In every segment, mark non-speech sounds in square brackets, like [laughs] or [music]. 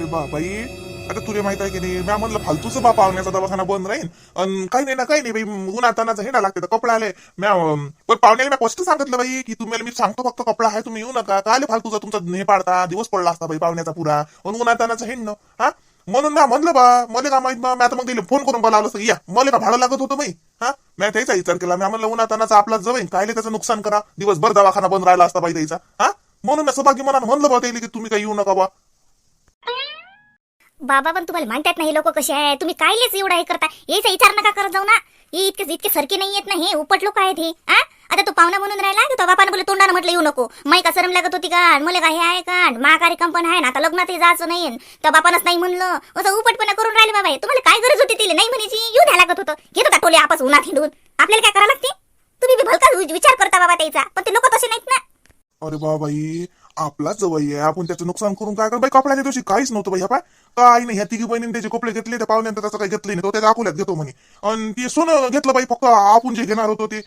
अरे बा बाई आता तुला माहीत आहे की नाही? म्या म्हणलं फालतूचं बा पाहुण्याचा दवाखाना बंद राहील अन काही नाही ना काही नाही बाई हे ना लागते कपडा आले. म्या पण पाहुण्याला मी स्पष्ट सांगितलं बाई की तुम्हाला मी सांगतो फक्त कपडा आहे तुम्ही येऊ नका. काय आले फालतूचा? तुमचा हे पाडता दिवस पडला असता बाई पाहुण्याचा पुरा. अन हे ना हा? म्हणून ना म्हणलं बा मला का माहीत बा मी आता मग दिले फोन करून बोलावलं असतं या मला का भाडं लागत होतं बाई हा? मी त्याचा विचार केला मी म्हणलं उन्हातानाचा आपला जवळ कायले त्याचं नुकसान करा? दिवसभर दवाखाना बंद राहिला असता बाई त्याचा हा? म्हणून मी सौभाग्य मनानं म्हणलं बा त्याला की तुम्ही काही येऊ नका बा. बाबा पण तुम्हाला म्हणतात ना हे लोक कसे आहे तुम्ही कायलेच एवढा हे करता? याचा विचार नका करत जाऊ ना. हे इतके इतके सरके नाही येत ना हे उपट लोक आहेत हे आ? आता तो पाहुणा म्हणून राहिला की तो बापानं बोले तोंडानं म्हटलं येऊ नको. माई का सरम लागत होती का? मला काय आहे का? मा कार्यक्रम पण आहे ना आता लग्नात जायचं नाही तर बापानच नाही म्हणलं. असं उपटपणा करून राहिले बाबा तुम्हाला काय गरज होती तिला? नाही म्हणायची. येऊ द्या लागत होतं. घेतो का टोले आपस उन्हात हिंडून. आपल्याला काय करावं लागते? तुम्ही बी भलका विचार करता बाबा त्याचा. पण ते लोक तसे नाहीत ना. अरे बाबाई आपलाच जवळ आहे. आपण त्याचं नुकसान करून काय कर? बाई कपड्याच्या दिवशी काहीच नव्हतं बाई ह्या काय काही नाही ह्या तिघी बहिणीने त्याचे कपडे घेतले त्या पाहुण्यानंतर त्याचं काही घेतले नाही तो त्याच्या अकोल्यात घेतो म्हणे. आणि ते सोनं घेतलं बाई फक्त आपण जे घेणार होतो ते.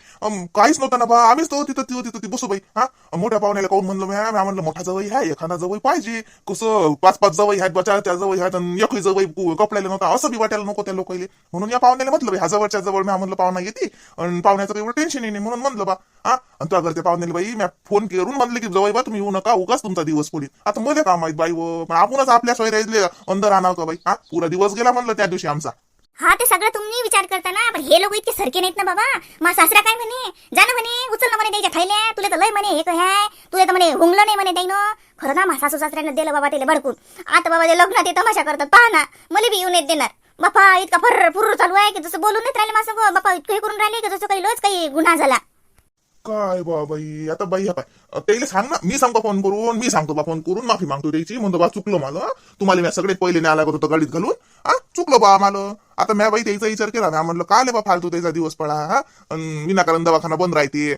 काहीच नव्हतं ना बा आम्हीच तो तिथं ती होती ती बसू बाई हा? मोठ्या पाहुण्याला काऊन म्हणलं म्या म्या म्हणलं मोठा जवळ ह्या एखादा जवळ पाहिजे. कसं पाच पाच जवळ आहेत बचा त्या जवळ आहेत एकही जवळ कपड्याला नव्हता असं बी वाटायला नको त्या लोकांना म्हणून या पाहुण्याला म्हटलं ह्या जवळच्या जवळ म्या म्हणलं पाहुणा येते. आणि पाहुण्याचं काही एवढं टेन्शन नाही म्हणून म्हणलं बा हा? आणि तुझ्या घरच्या पाहुण्याला बाई मी फोन करून म्हणले की जवळ बा तुम्ही येऊ नका उगाच तुमचा दिवस पडेल आता मला काम माहीत बाई हो, व आपणच आपल्या सोयऱ्यातले अंदर आणावं का बाई. हा पुरा दिवस गेला म्हणलं त्या दिवशी आमचा. हा ते सगळं तुम्ही विचार करता ना पण हे लोक इतके सरके नाहीत ना बाबा. मा सासरा काय म्हणे? जा ना म्हणे उचल ना म्हणे त्याच्या थैल्या तुला तर लय म्हणे हे काय आहे तुला तर म्हणे हुंगलं नाही म्हणे त्यानं खरं ना मा सासू सासऱ्यानं दिलं बाबा त्याला भडकून. आता बाबा ते लग्न ते तमाशा करतात पहा ना. मला बी येऊन येत देणार. बापा इतका फर फुर्र चालू आहे की जसं बोलून नाही राहिले माझं बापा इतकं हे करून राहिले की जसं काही लोच काही गुन्हा झाला. काय बा बाई आता बाई हा पाय त्याला सांग ना. मी सांगतो फोन करून मी सांगतो बा फोन करून. माफी मागतो त्याची. म्हणतो बा चुकलो मला तुम्हाला मी सगळे पहिले न्यायला लागत गाडीत घालून. हा? चुकलो बा आम्हाला. आता म्या बाई त्याचा विचार केला ना. म्हणलं काय बा फालतू त्याचा दिवस पडा हा? विनाकारण दवाखाना बंद राहते.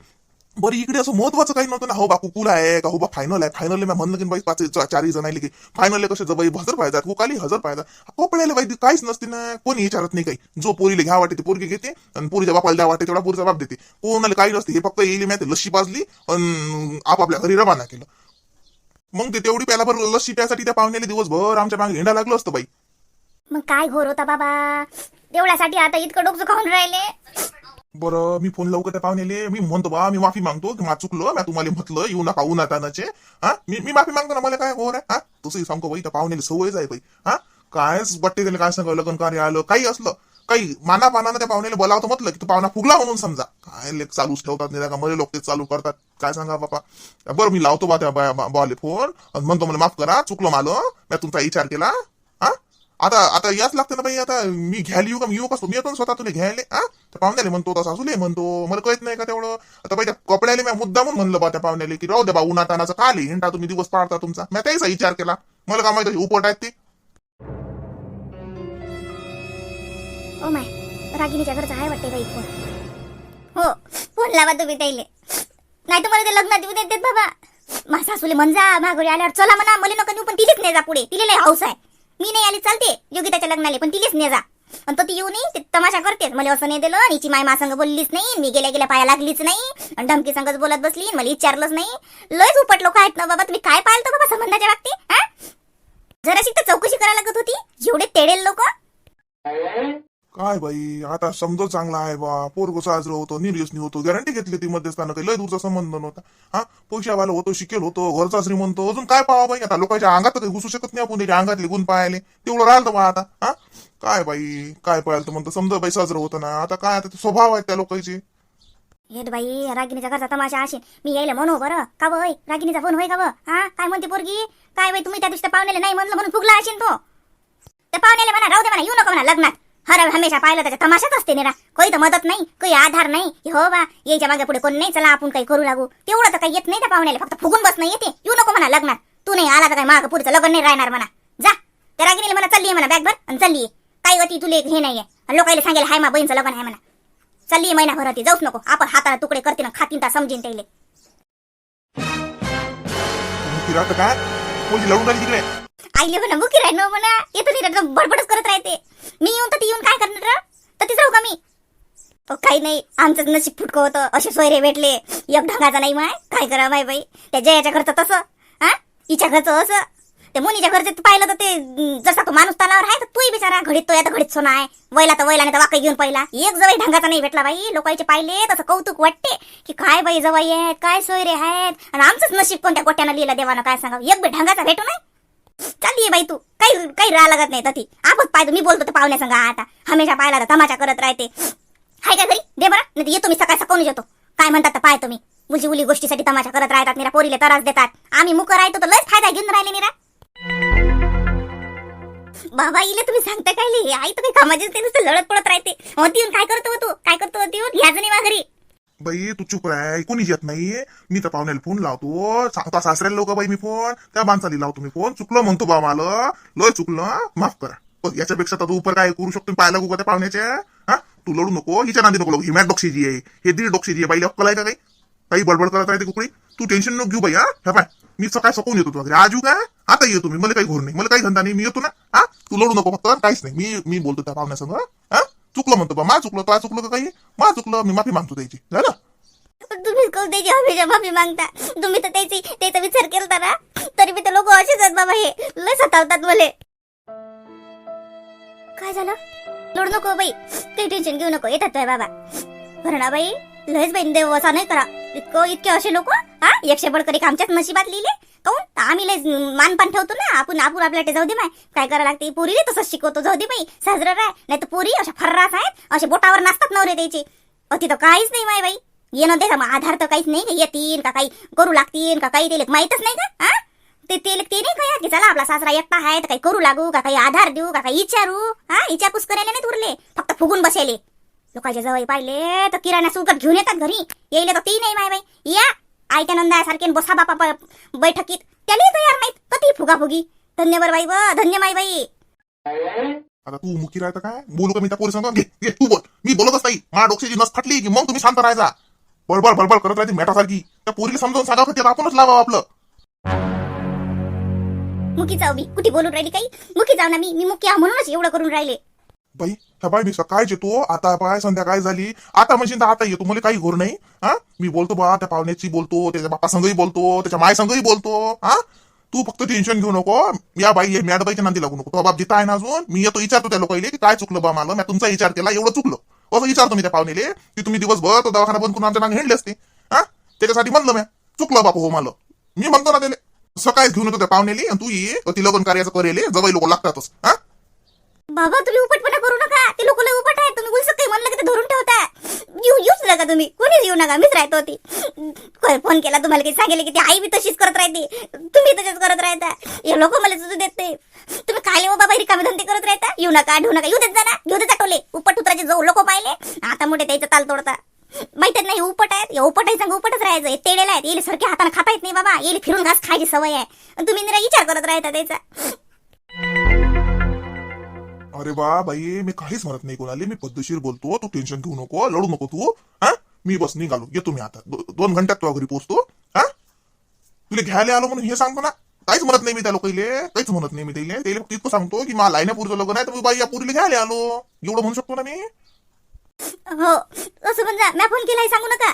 बरं इकडे असं महत्वाचं काही नव्हतं ना? हो बा कुकुल आहे का हो बा फायनल आहे. फायनल मी म्हणलं की बाई पाच चारही जण आले की फायनल कसे जबाई हजर पाहिजेत कुकाली हजर पाहिजे कपड्याला हो, बाई काहीच नसते ना कोणी विचारत नाही काही. जो पोरीला घ्या वाटते पोरगी घेते आणि पोरीच्या बापाला द्या वाटते तेवढा पोरीचा बाप देते. कोणाला काही नसते हे फक्त येईल माहिती लस्सी पाजली आणि आपापल्या घरी रवाना केलं. मग ते तेवढी प्याला बरं लस्सी प्यासाठी त्या पाहुण्याला दिवसभर आमच्या मागे हिंडा लागलो असतं बाई. मग काय घोर होता बाबा? तेवढ्यासाठी आता इतकं डोकं खाऊन राहिले. बरं मी फोन लवकर त्या पाहुण्याले मी म्हणतो बा मी माफी मागतो की मा चुकलो मी तुम्हाला म्हटलं येऊ नका उन्हातानाचे हा? मी मी माफी मागतो ना मला काय गोर आहे? हा? तसंही सांगतो बाई त्या पाहुण्याला सवयच आहे बाई. हा? कायच बट्टे त्याला काय सांगावं लग्न कार्य आलं काही असलं काही माना पानानं त्या पाहुण्याला बोलावतं म्हटलं की तो पाहुणा फुगला म्हणून समजा. काय लेख चालूच ठेवतात नाही का मला लोक ते चालू करतात. काय सांगा बापा? बरं मी लावतो बा त्या बॉले फोन म्हणतो मला माफ करा चुकलो मालो मी तुमचा विचार केला आता आता याच लागतं ना बाई आता मी घ्यायला येऊ का? मी येऊ का? मी येतो स्वतः तुला घ्यायला हा? त्या पाहुण्याले म्हणतो तसा असू म्हणतो मला कळत नाही का तेवढं? आता बाई त्या कपड्याला मी मुद्दा म्हणून म्हणलं बा त्या पाहुण्याले की राहू द्या बा उन्हातानाचं काल हिंटा तुम्ही दिवस पाडता तुमचा. मी त्याचा विचार केला. मला का माहिती उपट आहेत ते. ओ माय रागिनीच्या घरचा आहे वाटते बाई फोन हो फोन लावा तुम्ही त्याले नाही तर मला ते लग्नात येऊ देत बाबा. मा सासूले म्हणजा माघारी आल्यावर चला म्हणा मला नका नेऊ पण तिलेच नाही जा पुढे. तिला लय हाऊस आहे. मी नाही आली चालते. योगिताच्या लग्नाला पण तिलीच ने जा आणि तो ती येऊ नाही ते तमाशा करतेच. मला असं नाही दिलं हिची माय मासंग बोललीच नाही मी गेल्या गेल्या पाया लागलीच नाही आणि धमकी संगच बोलत बसली मला विचारलंच नाही. लयच उपट लोक आहेत ना बाबा तुम्ही काय पाहिलं बाबा संबंधाच्या बाबतीत हा? जराशी तर चौकशी करायला लागत होती एवढे तेडेल लोक. काय बाई आता समज चांगला आहे बा पोरगो साजरं होतो निर्यसनी होतो गॅरंटी घेतली ती मध्यस्थानं काही लय दूरचा संबंध नव्हता. हा पैशावाला होतो शिकेल होतो घरचा श्रीमंत अजून काय पाहा बाई? आता लोकांच्या अंगात काही घुसू शकत नाही आपण त्याच्या अंगातले गुण पाहायले. तेवढं राहिलं बा आता हा? काय बाई काय पाहिलं तर म्हणतो समजा बाई साजरं होतं ना आता काय आता स्वभाव आहेत त्या लोकांचे. हे बाई रागिनीच्या घरचा तमाशा असेल. मी यायला म्हणू बरं का वय रागिनीचा फोन होय का हा? काय म्हणते पोरगी? काय बाई तुम्ही त्या दिवशी त्या पाहुण्याला नाही म्हणलं म्हणून फुगला असेल तो? त्या पाहुण्याला म्हणा राहू दे म्हणा येऊ नको म्हणा लग्नात. हर हमेशा पाहिलं त्याच्या तमाशाच असते निरा. काही तर मदत नाही काही आधार नाही. हो बा यायच्या मागे पुढे कोण नाही चला आपण काही करू लागू. तेवढं तर काही येत नाही त्या पाहुण्याला. फक्त फुगून बस नाही येते. येऊ नको म्हणा लग्नात. तू नाही आला तर काय माग पुढचं लग्न नाही राहणार म्हणा. जा. त्या रागिनीला म्हणा चालली म्हणा बॅग भर आणि चालली काही होती तुले हे नाहीये. आणि लोकांना सांगेल हाय मा बहीणचं लग्न आहे म्हणा. चालली महिनाभर होती जाऊच नको. आपण हाताला तुकडे करते ना खातीन ता समजीन त्याला. काय? कोणी लढून आली तिकडे. आईले म्हणा मुकी राही म्हणा येतो नाही बडबडच करत राहते. मी येऊन तर ती येऊन काय करणार तर तिचं राहू का मी? तो काही नाही आमचंच नशीब फुटकं होतं असे सोयरे भेटले. एक ढंगाचा नाही माय काय करा माय बाई? त्या जयाच्या घरचं तसं हा? हिच्या घरचं असं. ते मुनीच्या घरचे पाहिलं तर ते जसा तो माणूस तालावर आहे तर तूही बिचारा घडीत तो आता घडीत सोना आहे. वयला तर वयला नाही तर वाकई घेऊन पहिला. एक जवळ ढंगाचा नाही भेटला बाई लोकांचे पाहिले तसं कौतुक वाटते. की काय बाई जवाई आहेत काय सोयरे आहेत? आणि आमचंच नशीब कोणत्या गोट्यानं लिहिलं देवानं काय सांगा एक बी ढंगाचा भेटू नाही. चालली बाई तू. काही काही राहा लागत नाही ती आपण पाहतो मी बोलतो ते पाहुण्या सांगा आता. हमेशा पाहिला तर तमाशा करत राहते. हाय का घरी? दे बरं. नाही येतो मी सकाळ सकाळून येतो. काय म्हणतात तर पाहतो मी. उलची उली गोष्टीसाठी तमाशा करत राहतात निरा. पोरीले त्रास देतात. आम्ही मुक राहतो तर लयच फायदा घेऊन राहिले निरा. बाबा इले तुम्ही सांगता काय आई तर काही कामाची नुसतं लढत पडत राहते. होती येऊन काय करतो तू? काय करतो होती येऊन? ह्याच नाही घरी. बाई तू चुप राय कोणीच येत नाही मी तर पाहुण्याला फोन लावतो सांगता सासऱ्याला लोक बाई मी फोन त्या माणसाला लावतो मी फोन चुकलो म्हणतो बा मला लय चुकलं माफ करा. बस याच्यापेक्षा तर तू उपर काय करू शकतो पाहायला गो त्या पाहुण्याच्या? हा? तू लढू नको हिच्या नांदी नको ही मॅट डोक्षीची आहे हे दीड डोक्षीची आहे बाईला अक्कल आहे का काही? काही बडबड करत राहते कुकडी. तू टेन्शन नको घेऊ बाई हा? पाय मी सकाळ सकून येतो तुझ्या आजू काय आता येतो तुम्ही मला काही घोर नाही मला काही धंदा नाही मी येतो ना. हा? तू लढू नको फक्त काहीच नाही. मी मी बोलतो त्या पाहुण्यासंग हा? चुकलं म्हणतो बा मा चुकलं तुला चुकलं का काही मा चुकलं मी माफी मागतो त्याची. झालं? तुम्ही कोण त्याची हमेशा माफी मागता? तुम्ही तर त्याची त्याचा विचार केला ना? तरी मी तर लोक असेच आहेत बाबा हे. लय सतावतात मले. काय झालं? लोड नको बाई. काही टेन्शन घेऊ नको. येतात बाबा. बरं बाई लयच बाई देव असा नाही करा. इतकं इतके असे लोक हा? एकशे बडकरी आमच्याच नशिबात लिहिले. काऊन? आम्ही लय मानपान ठेवतो ना. आपण आपण आपल्या जाऊ दे माय काय करायला लागते? पोरीले तसंच शिकवतो. जाऊ दे बाई. साजरं राय. नाही तर पोरी अशा फर्रास आहेत असे बोटावर नाचतात नवरे त्याचे. अति तर काहीच नाही माय बाई. येणं दे मग? आधार तर काहीच नाही येतील का काही करू लागतील का काही? ते माहीतच नाही का? हा? ते ते ते नाही काय की चला आपला सासरा एकटा आहे तर काही करू लागू का काही आधार देऊ का काही विचारू हा? विचारपूस करायला नाही उरले. फक्त फुगून बसेले. लोकांच्या जवळ पाहिले तर किराणा सुकट घेऊन येतात घरी. येईल तर ती नाही माय बाई. या आयत्या नंदा बसा बापा बैठकीत. त्याला तयार नाहीत. कधी फुगाफुगी? धन्यवाद बाई व धन्य माई बाई. आता तू मुकी राहता काय? बोलू का मी त्या पोरी सांग घे घे तू बोल. मी बोलतच नाही. माझ्या डोक्याची नस फाटली की मग तुम्ही शांत राहायचा. बडबड बडबड करत राहते मेटासारखी. त्या पोरीला समजावून सांगा आता आपणच लावा आपलं. मुकी जाऊ मी कुठे बोलून राहिली काही? मुकी जाऊ ना मी. मी मुकी आहे म्हणूनच एवढं करून राहिले. बाई ह्या बाई मी सकाळच येतो आता बाय संध्याकाळ झाली. आता म्हणजे आता येतो मला काही घोर नाही. हा? मी बोलतो बा त्या पाहुण्याची बोलतो त्याच्या बापा संगही बोलतो त्याच्या माय संगही बोलतो. हा? तू फक्त टेन्शन घेऊ नको. या बाई हे मॅडबाईच्या नांदी लागू नको. तो बाप जिता आहे ना अजून मी येतो विचारतो त्या लोकांना की काय चुकलं बा मला? मी तुमचा विचार केला एवढं चुकलं. असं विचारतो मी त्या पाहुणेले की तुम्ही दिवसभर तो दवाखाना बंद करून आमच्या नांग हिंडले असते. हा? त्याच्यासाठी म्हणलं मी चुकलं बापू हो मला. मी म्हणतो ना त्याला. सकाळीच घेऊन येतो त्या पाहुणेली आणि तू ये ती लग्न कार्याचं करेल जवळ लोक लागतातच. हा? बाबा तुम्ही उपटपणा करू नका. ते लोक लय उपट आहे तुम्ही उलसक काही म्हणलं की ते धरून ठेवता येऊ येऊच नका तुम्ही. कोणीच येऊ नका. मीच राहतो ती. फोन केला तुम्हाला काही सांगितलं की ती आई बी तशीच करत राहते. तुम्ही तसेच करत राहता. हे लोक मला सुचू देत नाही. तुम्ही काय हो बाबा रिकामे धंदे करत राहता? येऊ नका घेऊ नका. येऊ देत जा ना. घेऊ देत आठवले उपट उतराचे जो लोक पाहिले. आता मोठे त्याचं ताल तोडता. माहीत नाही उपट आहेत. या उपट आहे सांग उपटच राहायचं. हे तेडेला आहेत. येईल सारखे हाताने खाता येत नाही बाबा. येईल फिरून घास खायची सवय आहे. तुम्ही निरा विचार करत राहता त्याचा. अरे वा बाई मी काहीच म्हणत नाही कोणाले. मी पद्धतशीर बोलतो तू टेन्शन घेऊ नको लढू नको तू. हा? मी बस निघालो. येतो मी आता. दो- दोन घंट्यात तुझ्या घरी पोहोचतो. हा? तुला घ्यायला आलो म्हणून हे सांगतो ना. काहीच म्हणत नाही मी त्या लोकांले काहीच म्हणत नाही मी त्याला त्याला फक्त इतकं सांगतो की मला लाईनापूरचं लग्न आहे तर बाई या पुरीला घ्यायला आलो. एवढं म्हणू शकतो ना मी? हो. असं म्हणजे म्या फोन केलाय सांगू नका.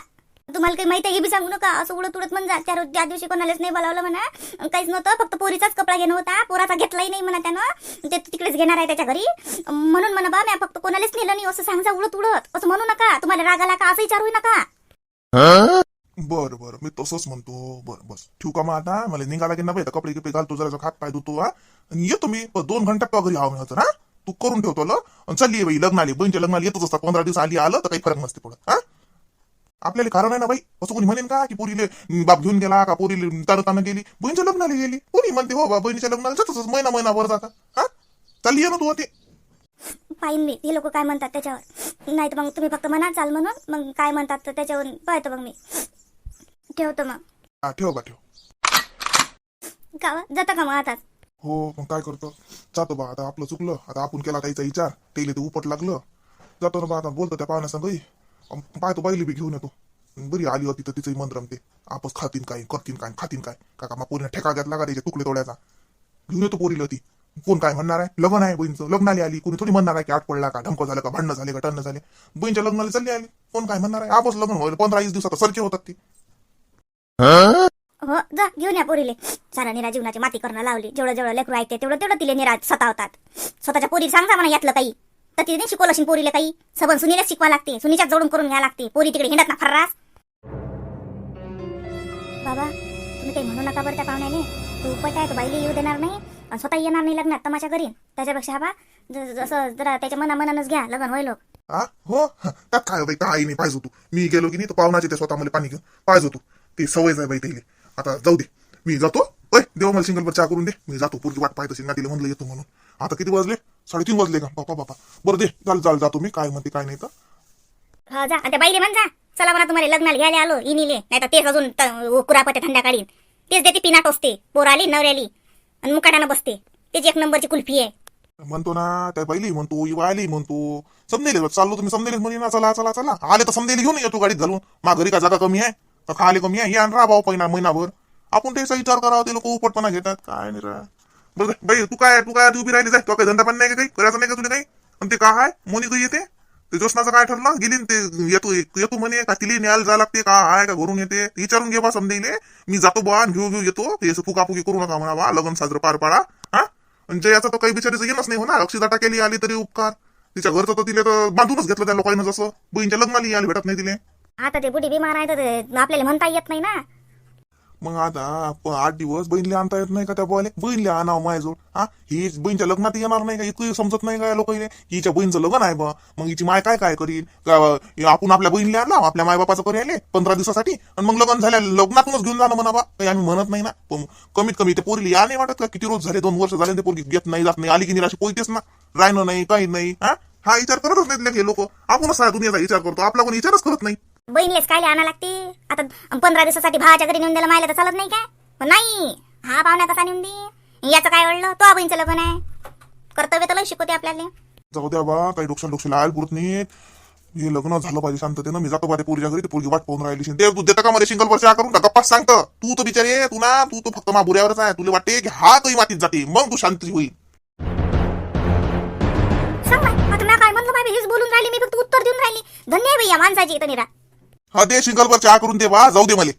तुम्हाला काही माहिती आहे हे बी सांगू नका. असं उडत उडत म्हणजे त्या त्या दिवशी कोणालाच नाही बोलावलं म्हणा. काहीच नव्हतं. फक्त पोरीचाच कपडा घेणं होता. पोराचा घेतलाही नाही म्हणा त्यानं. ते तिकडेच घेणार आहे त्याच्या घरी. म्हणून म्हणा बा मी फक्त कोणालाच नेलं नाही. असं सांगा उडत उडत. असं म्हणू नका. तुम्हाला राग आला का? असं विचारू नका. बरं बरं. मी तसंच म्हणतो. बरं बस. ठेवू का मग आता? मला निघाला की नाही कपडे गिपडे घालतो जरा हात पाय धुतो हा. आणि येतो मी. दोन घंटा तुझ्या घरी हवं होतं हा? तू करून ठेवतो चल आणि चालली आहे बाई लग्नाली. बहिणीच्या लग्नाला येतच असतात पंधरा दिवस आली आलं तर काही फरक नसते पुढे हा? आपल्याला कारण आहे ना बाई? असं कोणी म्हणेन का की पोरीले बाप घेऊन गेला का पोरीले तारतानं गेली? बहिणीच्या लग्नाला गेली. कोणी म्हणते हो बा बहिणीच्या लग्नाला जातच महिना महिनाभर जाता. हा? चालली ना तू ते पाहिन मी हे लोक काय म्हणतात त्याच्यावर? नाही तर मग तुम्ही फक्त म्हणा चाल म्हणून मग काय म्हणतात तर त्याच्यावर पाहतो मग मी. ठेवतो मग. हा ठेव बा ठेव. का? जाता का मग आता? हो मग काय करतो? जातो बा आता आपलं चुकलं. आता आपण केला त्याचा विचार. तेले ते उपट लागलं. जातो ना बा आता बोलतो त्या पाहुण्या पाहतो बाईली बी घेऊन येतो. बरी आली होती तर तिचंही मन रमते. आपस खातीन काय करतीन काय खातीन काय काका मग पोरीने ठेका घातला का त्याच्या तुकडे तोड्याचा घेऊन येतो पोरीला ती. कोण काय म्हणणार आहे? लग्न आहे बहिणीचं. लग्नाली आली कोणी थोडी म्हणणार आहे की आठ पडला का? धमकं झालं का? भांडणं झाले का? टन्न झाले. बहिणीच्या लग्नाला चालली आली. कोण काय म्हणणार आहे? आपस लग्न होईल पंधरा वीस दिवसात सरके होतात ते. हो जा घेऊन या पोरीले. सारा निरा जीवनाची माती करणं लावली. जेवढं जेवढं लेकरू ऐकते तेवढं तेवढं तिले निरा सतावतात. स्वतःच्या पोरी सांगा म्हणा यातलं काही. तर तिने शिकवलं असेल पोरीला काही? सबन सुनीला शिकवा लागते. सुनीच्याच जोडून करून घ्या लागते. पोरी तिकडे हिंडत ना फर्रास. बाबा तुम्ही काही म्हणू नका बरं त्या पाहुण्याने. तू उपट आहे तो बाईला येऊ देणार नाही. आणि स्वतः येणार नाही लग्नात तमाशा घरी त्याच्यापेक्षा हा जसं जरा त्याच्या मना मनानच घ्या. लग्न होईल हो. हो? त्यात काय हो बाई? काही नाही पाहिजे तू मी गेलो की नाही तर पाहुणाचे ते स्वतः मला पाणी घेऊन पाहिजे तू ते सवय जाय बाई त्याला. आता जाऊ दे. मी जातो. ओय देव मला सिंगल चहा करून दे. मी जातो. पुढची वाट पाहत असेल ना तिला म्हणलं येतो म्हणून. आता किती वाजले? साडेतीन वाजले का? बापा बापा. बरं दे चाल चाल जातो मी. काय म्हणते काय नाही तर. हा जा. आणि त्या बाईले म्हण जा. चला म्हणा तुम्हाला लग्नाला घ्यायला आलो इनिले. नाही तर तेच अजून त- कुरापते थंड्या काढीन. तेच देते पिना टोचते पोराली नवऱ्याली. आणि मुकाटानं बसते. त्याची एक नंबरची कुल्फी आहे. म्हणतो ना त्या पहिली म्हणतो आली म्हणतो. समजेल चाललो तुम्ही समजेल म्हणे ना चला चला चला. आले तर समजेल घेऊन येतो गाडीत घालून. मा घरी का जागा कमी आहे? का खाले कमी आहे. या राहा भाऊ पहिला महिनाभर आपण त्याचा विचार करावा ते लोक उपटपणा घेतात. काय नाही रा बरं बाई तू काय तू काय आधी उभी राहिली जाय तो काय धंदा पण नाही का काही? करायचं नाही का तुला काही? आणि ते काय? मोनी काही येते? ते जोशनाचं काय ठरलं? गेली ते येतो येतो म्हणे का तिला न्यायला जा लागते का आहे का घरून येते? विचारून घे बा समजेले मी जातो बा घेऊ घेऊ येतो. ते असं फुकाफुकी करू नका म्हणा बा. लग्न साजरं पार पाडा हा? आणि जयाचा तर काही बिचारीचं येणच नाही होणार. अक्षिदाटा केली आली तरी उपकार. तिच्या घरचं तर तिला तर बांधूनच घेतलं त्या लोकांना जसं. बहिणीच्या लग्नाला यायला भेटत नाही तिला. आता ते बुढी बिमार आहे तर आपल्याला म्हणता येत नाही ना. मग आता प- आठ दिवस बहिणीला आणता येत नाही का त्या बोले बहिणीला आणाव माझ्याजवळ. हा ही बहीणच्या लग्नात येणार नाही का? इतकं समजत नाही का लोकांना हिच्या बहिणीचं लग्न आहे बा. मग हिची माय काय काय करीन? का अं, आपण आपल्या बहिणीला आणला आपल्या मायबापाचं करी आले पंधरा दिवसासाठी? आणि मग लग्न झाल्या लग्नातूनच घेऊन जाणं म्हणा बा. काही आम्ही म्हणत नाही ना. पण कमीत कमी ते पोरीला या नाही वाटत का? किती रोज झाले दोन वर्ष झाले ते पोरगी घेत नाही जात नाही आली की निराशी पोहतेच ना. राहणं नाही काही नाही. हा? हा विचार करतच नाहीत हे लोक. आपणच साऱ्या दुनियाचा विचार करतो. आपला कोणी विचारच करत नाही. बहिणीलेच काय आणा लागते. आता पंधरा दिवसासाठी भावाच्या घरी नेऊन द्यायला मायला तर चालत नाही काय? नाही. हा पाहुण्या कसा नेऊन दे. याचं काय वळलं? तो बहिणीचं लग्न आहे. कर्तव्य तर लय शिकवते आपल्याला. जाऊ द्या बा काही डोक्याला डोक्याला आयल पुरत नाही हे लग्न झालं पाहिजे शांततेनं. मी जातो बा ते पोरीच्या घरी. ते पोरगी वाट पाहून राहिली. ते तू देता का मला सिंगल वर्ष करून का गप्पाच सांगतं. तू तर बिचारे तू ना तू तर फक्त मा बुऱ्यावरच आहे. तुला वाटते की हा काही मातीत जाते. मग तू शांती होईल. सांग बाई, आता मी काय म्हणलं माय हेच बोलून राहिली. मी फक्त उत्तर देऊन राहिली. धन्य आहे बाई या माणसाची इथं निरा. हा दे सिंगल वर चहा करून दे बा जाऊ दे मला.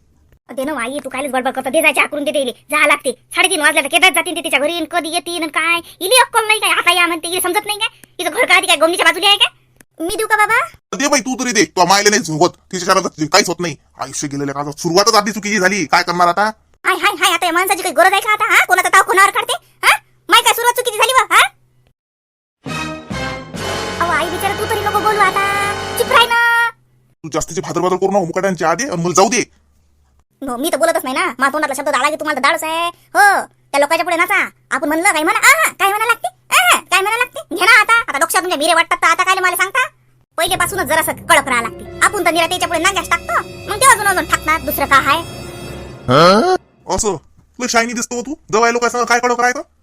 दे ना आई तू कायच बडबड करतो. दे जायचे आकरून देते जा लागते. साडेतीन वाजल्या तर केदार जातील ते तिच्या घरी आणि कधी येतील आणि काय? इली अक्कल नाही काय? आता या म्हणते इले समजत नाही काय? इथं घर का आधी काय? गोमनीच्या बाजूला आहे का? मी देऊ का बाबा? दे बाई तू तरी दे. तो मायला नाही होत तिच्या शहरात काहीच होत नाही. आयुष्य गेलेल्या का? सुरुवातच आधी चुकीची झाली. काय करणार आता? हाय हाय हाय. आता या माणसाची काही गरज आहे का आता? हा? कोणाचा ताव कोणावर काढते? हा? माय काय सुरुवात चुकीची झाली बा? हा? अहो आई बिचारा तू तरी नको बोलू आता. चुप राही ना. तू जास्तीचे भादरबादर करू नको मुकाट्यांच्या आधी आणि मला जाऊ दे. नो मी तर बोलतच नाही ना. मा तोंडातला शब्द दाडा की तुम्हाला तर दाडच आहे. हो त्या लोकांच्या पुढे नाचा. आपण म्हणलं काय म्हणा आहा काय म्हणा लागते? आहा, काय म्हणा लागते? घे ना आता. आता डोक्यात तुमच्या मिरे वाटतात तर आता काय मला सांगता? पहिलेपासूनच जरासं कडक राहा लागते. आपण तर निरा त्याच्या पुढे नाग्यास टाकतो. मग ते अजून अजून टाकणार दुसरं काय आहे असं. शायनी दिसतो हो तू. जवळ लोकांसंग काय कडक राहतं? हा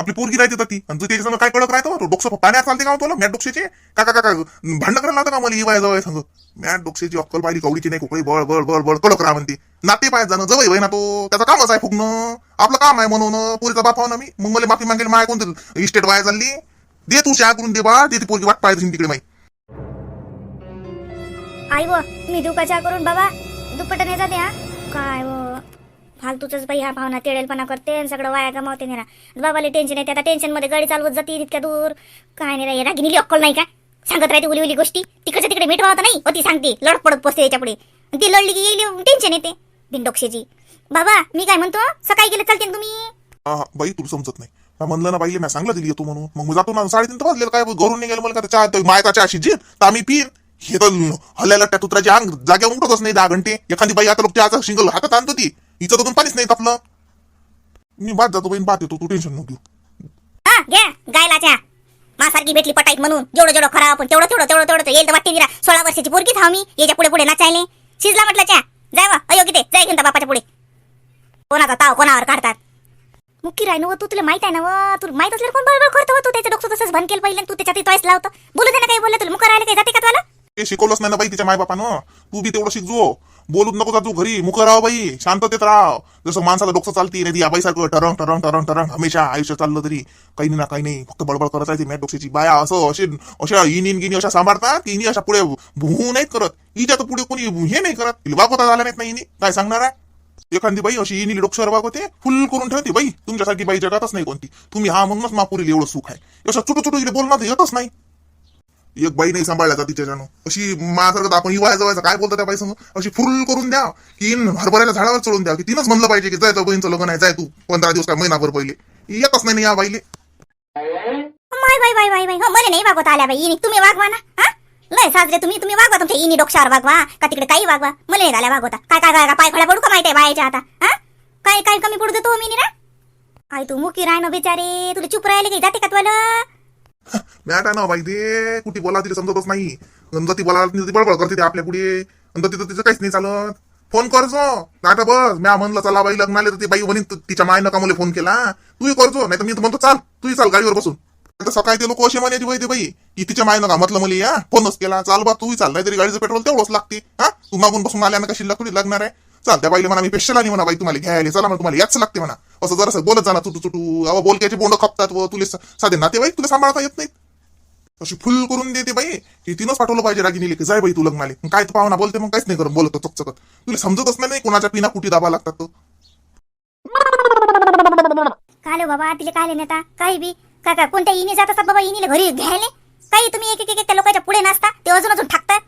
आपली पोरगी राहते तर ती. आणि तू त्याच्या काय कडक राहतो? तो डोक्स पाण्यात चालते का हो तुला? मॅट डोक्षेचे का का का भांडण करायला लावतं का मला इवाय जवळ संग मॅट डोक्षेची अक्कल पाहिली कवडीची नाही कोकळी बळ बळ बळ बळ कडक राहा म्हणते. नाते पाय जाणं जवळ वय ना तो. त्याचं कामच आहे फुगणं. आपलं काम आहे म्हणून पोरीचा बाप ना मी. मग मला माफी मागेल माय कोणतं इस्टेट वाया चालली? दे तू शाळा करून दे बा. दे ती पोरगी वाट पाहिजे तिकडे माई. आई व मी दुकाचा करून बाबा दुपट नाही जाते हा? काय व? फालतूच बाई हा भावना तेडेलपणा करते आणि सगळं वाया गमावते निरा. बाबाला टेन्शन येते आता टेन्शनमध्ये गाडी चालवत जाते इतक्या दूर. काय नाही रा रागिनीली अक्कल नाही का? सांगत राहते उली उली गोष्टी. तिकडच्या तिकडे मिठवा होता नाही? होती सांगते लढत पडत बसते याच्यापुढे ती लढली की येईल टेन्शन येते. बिनडोक्षेची बाबा मी काय म्हणतो? सकाळी गेले चालते ना तुम्ही. हा बाई तुला समजत नाही. म्हणलं ना बाई मी सांगलं दिली येतो म्हणून. मग जातो ना साडेतीन तर वाजले काय घरून निघाल मला चहा तर मायचा चहा शिजेल तर आम्ही पिन. हे तर हल्ल्याला त्या तुत्राची अंग जाग्या उठतच नाही दहा घंटे. एखादी बाई आता लोक चहाचा शिंगल हातात आणतो ती हिचं तर पाणीच नाही तापलं मी बाद जातो बहीण बात येतो तू टेन्शन नको हा घ्या गायलाच्या. मासारखी भेटली पटाईत म्हणून. जेवढं जेवढं खरा आपण तेवढं तेवढं तेवढं तेवढं येईल तर वाटते निरा सोळा वर्षाची पोरगी थांब मी याच्यापुढे पुढे नाचायले. शिजला म्हटलं च्या. जाय वा अयोग्य ते जाय घेऊन त्या बापाच्या पुढे. कोणाचा ताव कोणावर काढतात? मुक्की राय नव तू तुला माहीत आहे ना व तू माहीत असल्यावर कोण बरोबर करतो? तू त्याचं डोकं तसंच भन केलं पहिले तू त्याच्यात तॉयस लावतो. बोलू दे ना काही बोललं तुला मुख राहिले काही जाते का तुला? ते शिकवलंच नाही ना बाई तिच्या मायबापानं? तू बी तेवढं शिकजो बोलूच नको जातो घरी. मुख राहा बाई. शांततेत राहा जसं माणसाला डोकं चालती नाही ती आबाईसारखं टरंग टरंग टरंग टरंग. हमेशा आयुष्य चाललं तरी. काही नाही ना काही नाही. फक्त बडबड करत आहे मॅट डोक्याची बाया. असं असे अशा इन इन गिनी अशा सांभाळतात की इनी अशा पुढे भू नाहीत करत. हिच्या तर पुढे कोणी हे नाही करत. हिला वागवता झाला नाहीत नाही काय सांगणार आहे? एखादी बाई अशी इनिली डोक्षावर होते फुल करून ठेवते बाई. तुमच्यासारखी बाई जगातच नाही कोणती. तुम्ही हा म्हणूनच मापुरीला एवढं सुख आहे. असं चुटू चुटू इकडे बोलणं तर येतच नाही. एक बाई नाही सांभाळला जात तिच्या अशी माझ्यासारखं आपण इवाय जवळचा काय बोलतो त्या बाई अशी फुल करून द्या. की हरभऱ्याला झाडावर चढून द्या. की तिनंच म्हणलं पाहिजे की जाय तर बहीणचं लग्न आहे जाय तू. पंधरा दिवस काय महिनाभर पहिले. येतच नाही या बाईले. माय हो मला नाही वागवत आल्या बाई. तुम्ही वागवा ना हा? लय साजरे तुम्ही तुम्ही वागवा तुमच्या इनी डोक्षावर वागवा. का तिकडे काही वागवा? मला नाही झाल्या वागवता. काय काय काय पाय खोड्या पडू का माहिती आहे बायाच्या आता? हा? काय काय कमी पडू देतो मी ना काय तू मुकी राहणं ना बिचारे. तुला चुप राहिले काही जाते का तुला? मॅटा ना बाई ते कुठे बोला तिला समजतच नाही. गंजा ती बोला ती बळबळ करते आपल्या पुढे. आणि तिथं तिचं काहीच नाही चालत. फोन करजो आता बस. म्या म्हणलं चला बाई लग्नाले तर ती बाई म्हणे तिच्या मायनं का मला फोन केला? तूही करजो नाही तर मी तर म्हणतो चाल तूही चाल गाडीवर बसून. आता सकाळी ते लोक असे म्हणायचे बाई ते बाई की तिच्या मायनं का म्हटलं मला या? फोनच केला. चाल बा तूही चाल. नाहीतरी गाडीचं पेट्रोल तेवढंच लागते. हा? तू मागून बसून आल्यानं कशी थोडी लागणार आहे? चाल त्या बाईला म्हणा मी पेशल आणि म्हणा बाई तुम्हाला घ्यायला. चला म्हणा तुम्हाला याच लागते म्हणा. असं जरासं बोलत जाणार तुटू चुटू अहो बोलक्याचे बोंड खपतात व तुले सा- साधे नातेवाईक तुला सांभाळता येत नाहीत. अशी फुल करून देते बाई. की तिनंच पाठवलं पाहिजे रागिनीले की जाय बाई तू लग्नाले. काय तू पाहुणा बोलते मग काहीच नाही करत बोलतो चकचकत. तुला समजतच नाही कोणाच्या पिना कुठे दाबा लागतात तो. काले हो बाबा तिला काय नेता? काही बी? काय काय कोणत्या इनी जात असतात बाबा इनीले घरी घ्यायले? काही तुम्ही एक एक एक त्या लोकांच्या पुढे नसता ते अजून अजून टाकतात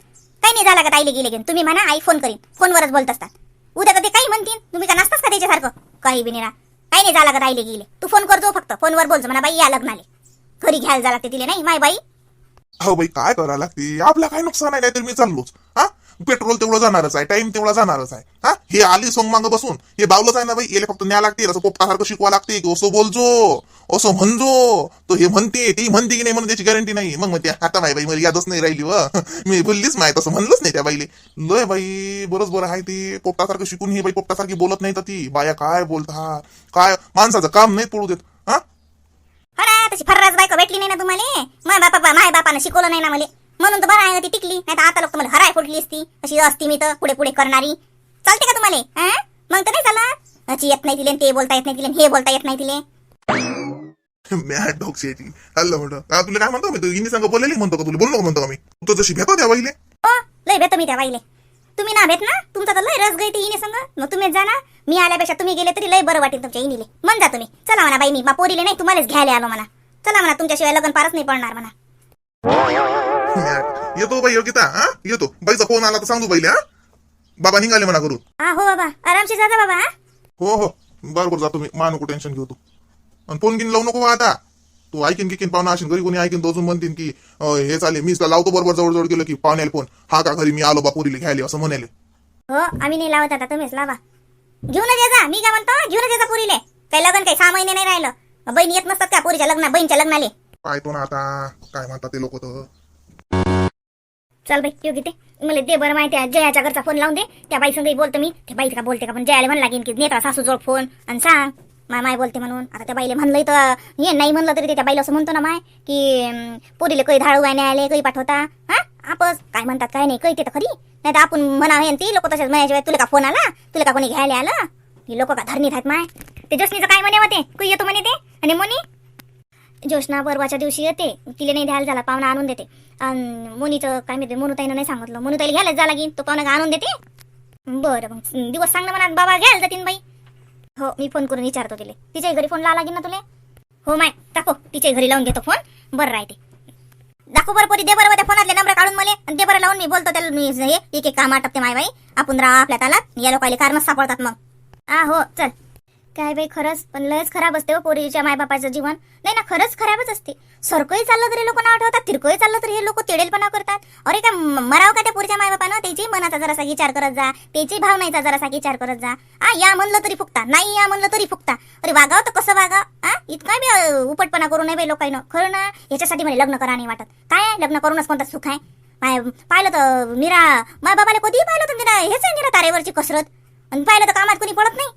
काही नाही झालं का ताईले गेले घेऊन. तुम्ही म्हणा आई फोन करीन. फोनवरच बोलत असतात. उद्या कधी काही म्हणतील. तुम्ही का नसताच का त्याच्यासारखं? काही बी नाही काही नाही जा का ताईले गेले. तू फोन करतो फक्त. फोनवर बोलतो. म्हणा बाई या लग्नाले. घरी घ्यायला जा लागते तिले नाही माय बाई? हो बाई काय करावं लागते? आपला काय नुकसान आहे? नाहीतर मी चाललोच. पेट्रोल तेवढं जाणारच आहे टाइम तेवढा जाणारच आहे. हा? हे आली सोंग मागं बसून. हे बावलंच आहे ना बाई याला फक्त न्या लागते असं पोपटासारखं शिकवा लागते की असं बोलजो असं म्हणजो. तो हे म्हणते ती म्हणते की नाही म्हणून त्याची गॅरंटी नाही. मग म्हणते आता माय बाई मला यादच नाही राहिली व. [laughs] मी बोललीच माहीत असं म्हणलंच नाही त्या बाईले. लय बाई बरंच बरं आहे ते. पोपटासारखं शिकून ही बाई पोपटासारखी बोलत नाही तर ती. बाया काय बोलता? काय? माणसाचं काम नाही पडू देत. हा? ना तशी फर्राज बायको भेटली नाही ना तुम्हाला? माय बापा माय बापानं शिकवलं नाही ना मला? म्हणून तर बरं आहे ती टिकली. नाही तर आता लोक तुम्हाला हराय फुटली असती. अशी असती मी तर पुढे पुढे करणारी. चालते का तुम्हाला? हा? मग तर नाही चाला अची येत नाही तिले ते बोलता येत नाही तिले हे बोलता येत नाही तिले. मॅट काय म्हणतो मी? तू हिंदी संग बोललेली म्हणतो का? तुला बोललो म्हणतो का मी? तू तर जशी भेटतो त्या बाईले. ओ लय भेटतो मी त्या बाईले. तुम्ही ना भेट ना तुमचा तर लय रस गई ती इने संग मग तुम्हीच जा ना. मी आल्यापेक्षा तुम्ही गेले तरी लय बरं वाटेल तुमच्या इनीले मन जा तुम्ही. चला म्हणा बाई मी बा पोरीले नाही तुम्हालाच घ्यायला आलो म्हणा. चला म्हणा तुमच्याशिवाय लग्न पारच नाही पडणार म्हणा. [laughs] येतो बाई योगिता हा? येतो. बाईचा फोन आला तर सांगू बाईले हा? बाबा निघाले म्हणा करून हा हो बाबा. आरामशीर जा जा बाबा हा? हो हो. बरोबर जातो मी. मा नको टेन्शन घेऊ तू. आणि फोन गिन लावू नको बा आता. तू ऐकीन की पाहुणा असेल घरी कोणी ऐकीन अजून म्हणतील की अं, हे चालेल. मी लावतो बरोबर जवळ जवळ गेलो की पाहुण्याला फोन हा का घरी मी आलो बा पोरीले घ्यायला असं म्हणाले. हो आम्ही नाही लावत आता. तुम्हीच लावा. घेऊनच ये जा. मी काय म्हणतो? घेऊनच ये जा पुरीले. काही लग्न काही सहा महिने नाही राहिलं. बहीण येत नसतात का पुरीच्या लग्न बहीणच्या लग्नाले? पाहतो ना आता. काय म्हणतात ते लोक तर. चल बाई योगी ते मला दे बरं माहिती आहे जयाच्या घरचा फोन लावून दे. त्या बाई संग बोलतो मी. त्या बाई का बोलते का पण जयाला म्हणला लागेल की नेता सासू जोड फोन आणि सांग माय माय बोलते म्हणून. आता त्या बाईला म्हणलं तर ये नाही म्हणलं तरी त्या बाईला असं म्हणतो ना माय की अं, पोरीले काही धाडू गाणे आले काही पाठवता. हा? आपस? काय म्हणतात काय नाही काही ते तर खरी. नाही तर आपण म्हणा ती लोक तसेच म्हणायच्या तुला का फोन आला? तुला का कोणी घ्यायला आलं? ही लोक का धरणीत आहेत माय? ते जसनीचं काय म्हणे होते? कुई येतो म्हणे ते? आणि मोनी? जोशना परवाच्या दिवशी येते. तिला नाही द्यायला झाला पाहुणा आणून देते. अन मोनीचं काय माहिती मोनूताईनं नाही सांगितलं. मोनूताईला घ्यायलाच जा लागेल तो पाहुणा आणून देते. बरं मग दिवस सांग ना म्हणा बाबा घ्यायला जातीन बाई. हो मी फोन करून विचारतो तिले. तिच्याही घरी फोन लावा लागेल ना तुले? हो माय टाको तिच्याही घरी लावून घेतो फोन बरं राहते. दाखव बरं पोरी दे बरं त्या फोनातले नंबर काढून मला. दे बरं लावून मी बोलतो त्याला मी हे एक एक काम आटपते माय बाई. आपण राहा आपल्या तालात. या लोकांना कारणच सापडतात मग. आ हो चल. काय बाई खरंच पण लयच खराब असते हो पोरीच्या मायबापाचं जीवन. नाही ना खरंच खराबच असते. सरकही चाललं तरी लोक ना आठवतात तिरकंही चाललं तरी हे लोक तेडेलपणा करतात. अरे काय मराव का त्या पोरीच्या मायबापानं? त्याची मनाचा जरासा विचार करत जा. त्याची भावनेचा जरासा विचार करत जा. आ या म्हणलं तरी फुकता. नाही या म्हणलं तरी फुकता. अरे वागाव तर कसं वागा आ इतका बी उपटपणा करू नये बाई लोकांना. खरं ना याच्यासाठी मला लग्न करा नाही वाटत. काय लग्न करूनच कोणता सुख आहे? माय पाहिलं तर मीरा मायबाबाला कधीही पाहिलं तर मीरा हेच आहे निरा तारेवरची कसरत. आणि पाहिलं तर कामात कोणी पडत नाही.